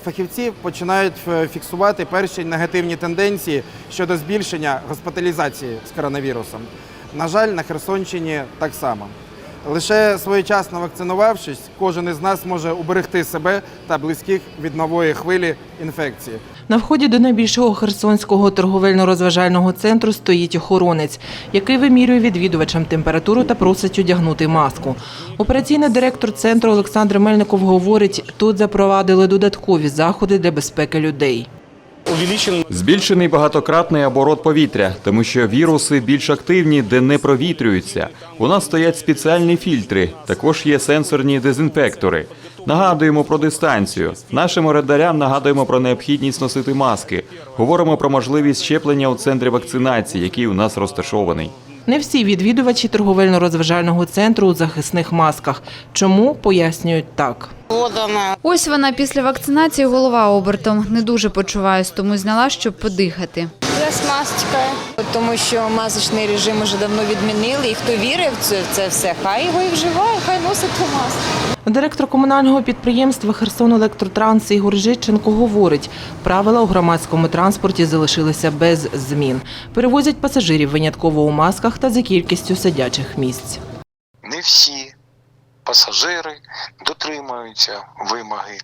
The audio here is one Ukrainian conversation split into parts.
Фахівці починають е, фіксувати перші негативні тенденції щодо збільшення госпіталізації з коронавірусом. На жаль, на Херсонщині так само. Лише своєчасно вакцинувавшись, кожен із нас може уберегти себе та близьких від нової хвилі інфекції. На вході до найбільшого херсонського торговельно-розважального центру стоїть охоронець, який вимірює відвідувачам температуру та просить одягнути маску. Операційний директор центру Олександр Мельников говорить, тут запровадили додаткові заходи для безпеки людей. Збільшений багатократний оборот повітря, тому що віруси більш активні, де не провітрюються. У нас стоять спеціальні фільтри, також є сенсорні дезінфектори. Нагадуємо про дистанцію. Нашим орендарям нагадуємо про необхідність носити маски. Говоримо про можливість щеплення у центрі вакцинації, який у нас розташований. Не всі відвідувачі торговельно-розважального центру у захисних масках. Чому пояснюють так. Ось вона після вакцинації голова обертом. Не дуже почуваюсь, тому зняла, щоб подихати. Я з. Тому що масочний режим вже давно відмінили, і хто вірив в це, все, хай його і вживає, хай носить ту маску. Директор комунального підприємства Херсон Електротранс Ігор Житченко говорить, правила у громадському транспорті залишилися без змін. Перевозять пасажирів винятково у масках та за кількістю сидячих місць. не всі пасажири дотримуються вимоги.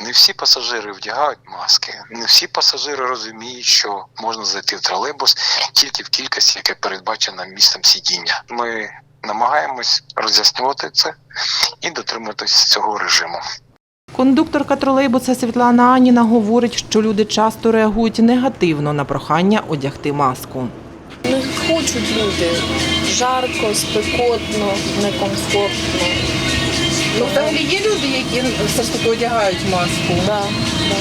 Не всі пасажири вдягають маски, не всі пасажири розуміють, що можна зайти в тролейбус тільки в кількості, яке передбачено місцем сидіння. Ми намагаємось роз'яснювати це і дотримуватись цього режиму. Кондукторка тролейбуса Світлана Аніна говорить, що люди часто реагують негативно на прохання одягти маску. Не хочуть люди. Жарко, спекотно, некомфортно. Ну, взагалі є люди, які все ж таки одягають маску. Да, да.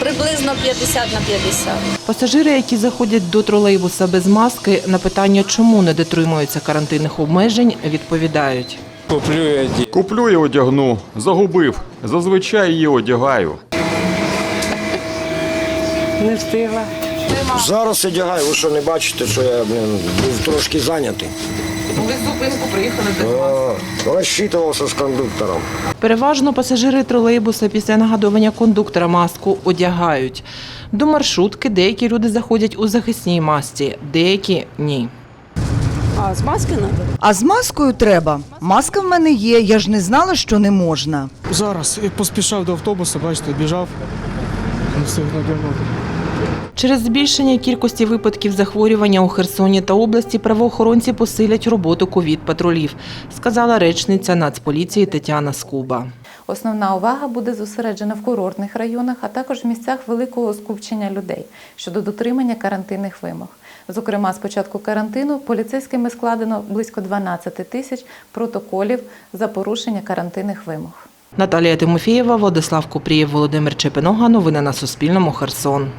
Приблизно 50 на 50. Пасажири, які заходять до тролейбуса без маски, на питання, чому не дотримуються карантинних обмежень, відповідають. куплю одену. Куплю і одягну. Загубив. Зазвичай її одягаю. Зараз одягаю, ви що не бачите, що я блін, був трошки зайнятий. Ви зупинку приїхали А, Розчитувався з кондуктором. Переважно пасажири тролейбуса після нагадування кондуктора маску одягають. До маршрутки деякі люди заходять у захисній масці, деякі ні. А з маски треба? А з маскою треба. Маска в мене є, я ж не знала, що не можна. Зараз поспішав до автобуса, бачите, біжав. Не встиг надягнути. Через збільшення кількості випадків захворювання у Херсоні та області правоохоронці посилять роботу ковід-патрулів, сказала речниця Нацполіції Тетяна Скуба. Основна увага буде зосереджена в курортних районах, а також в місцях великого скупчення людей щодо дотримання карантинних вимог. Зокрема, з початку карантину поліцейськими складено близько 12 тисяч протоколів за порушення карантинних вимог. Наталія Тимофієва, Владислав Купрієв, Володимир Чепинога. Новини на Суспільному. Херсон.